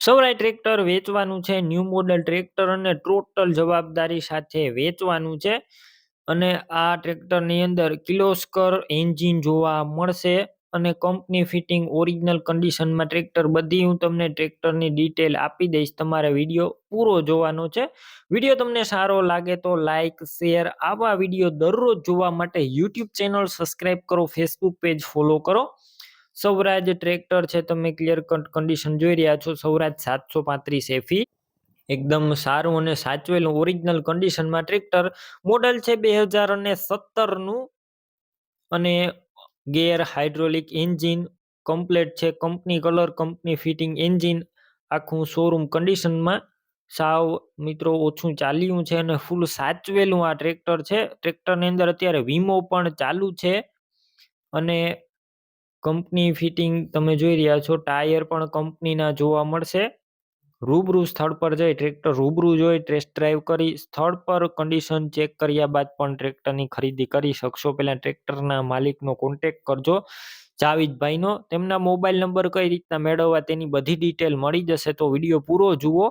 સૌરાય tractor વેચવાનું છે, new model tractor અને ટોટલ જવાબદારી સાથે વેચવાનું છે. અને આ ટ્રેક્ટરની અંદર કિલોસ્કર એન્જિન જોવા મળશે અને કંપની ફિટિંગ ઓરિજિનલ કન્ડિશનમાં ટ્રેક્ટર બધી હું તમને ટ્રેક્ટરની ડિટેલ આપી દઈશ, તમારે વીડિયો પૂરો જોવાનો છે. વીડિયો તમને સારો લાગે તો લાઇક શેર આવા વીડિયો દરરોજ જોવા માટે યુટ્યુબ ચેનલ સબસ્ક્રાઈબ કરો, ફેસબુક પેજ ફોલો કરો. સૌરાજ ટ્રેક્ટર છે, તમે ક્લિયર કટ કન્ડિશન જોઈ રહ્યા છો. સૌરાજ સાતસો પાંત્રીસ એફી એકદમ સારું અને સાચવેલું ઓરિજિનલ કન્ડિશનમાં ટ્રેક્ટર મોડલ છે બે હજાર અને સત્તરનું. અને ગેર હાઇડ્રોલિક એન્જિન કમ્પ્લેટ છે company colour company fitting engine આખું શોરૂમ કન્ડિશનમાં સાવ મિત્રો ઓછું ચાલ્યું છે અને ફૂલ સાચવેલું આ ટ્રેક્ટર છે. ટ્રેક્ટરની અંદર અત્યારે વીમો પણ ચાલુ છે. અને કંપની ફિટિંગ તમે જોઈ રહ્યા છો, ટાયર પણ કંપનીના જોવા મળશે. રૂબરૂ સ્થળ પર જઈ ટ્રેક્ટર રૂબરૂ જોઈ ટેસ્ટ ડ્રાઈવ કરી સ્થળ પર કન્ડિશન ચેક કર્યા બાદ પણ ટ્રેક્ટરની ખરીદી કરી શકશો. પહેલાં ટ્રેક્ટરના માલિકનો કોન્ટેક કરજો. જાવીદભાઈનો તેમના મોબાઈલ નંબર કઈ રીતના મેળવવા તેની બધી ડિટેલ મળી જશે તો વીડિયો પૂરો જુઓ.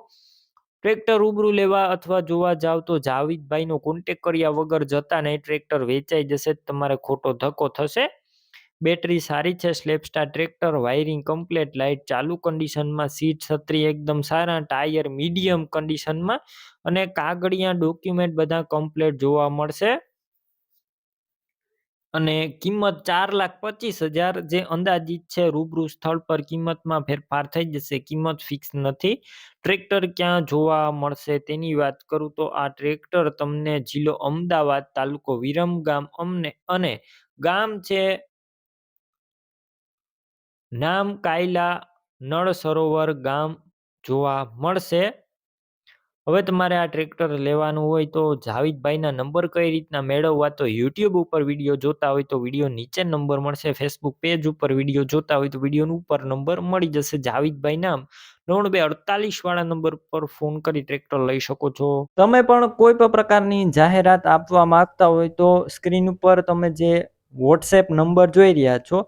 ટ્રેક્ટર રૂબરૂ લેવા અથવા જોવા જાવ તો જાવીદભાઈનો કોન્ટેક કર્યા વગર જતા નહીં, ટ્રેક્ટર વેચાઈ જશે, તમારે ખોટો ધક્કો થશે. બેટરી સારી છે સ્લેપસ્ટાર ટ્રેક્ટર વાયરિંગ કમ્પ્લેટ લાઇટ ચાલુ કન્ડિશનમાં સીટ છત્રી એકદમ સારા ટાયર મીડિયમ કન્ડિશનમાં અને કાગળિયા ડોક્યુમેન્ટ બધા કમ્પ્લેટ જોવા મળશે. અને કિંમત ચાર લાખ પચીસ હજાર જે અંદાજિત છે, રૂબરૂ સ્થળ પર કિંમતમાં ફેરફાર થઈ જશે, કિંમત ફિક્સ નથી. ટ્રેક્ટર ક્યાં જોવા મળશે તેની વાત કરું તો આ ટ્રેક્ટર તમને જિલ્લો અમદાવાદ તાલુકો વિરમગામ અમને, અને ગામ છે નામ કાયલા નળ સરોવર ગામ જોવા મળશે. હવે તમારે આ ટ્રેક્ટર લેવાનું હોય તો જાવીદભાઈના નંબર કઈ રીતના મેળવવા તો યુટ્યુબ ઉપર વીડિયો જોતા હોય તો વીડિયો નીચે નંબર મળશે. ફેસબુક પેજ ઉપર વીડિયો જોતા હોય તો વીડિયો ઉપર નંબર મળી જશે. જાવીદભાઈ નામ નવ્વાણું બે અડતાલીસ વાળા નંબર પર ફોન કરી ટ્રેક્ટર લઈ શકો છો. તમે પણ કોઈ પણ પ્રકારની જાહેરાત આપવા માંગતા હોય તો સ્ક્રીન ઉપર તમે જે વોટ્સએપ નંબર જોઈ રહ્યા છો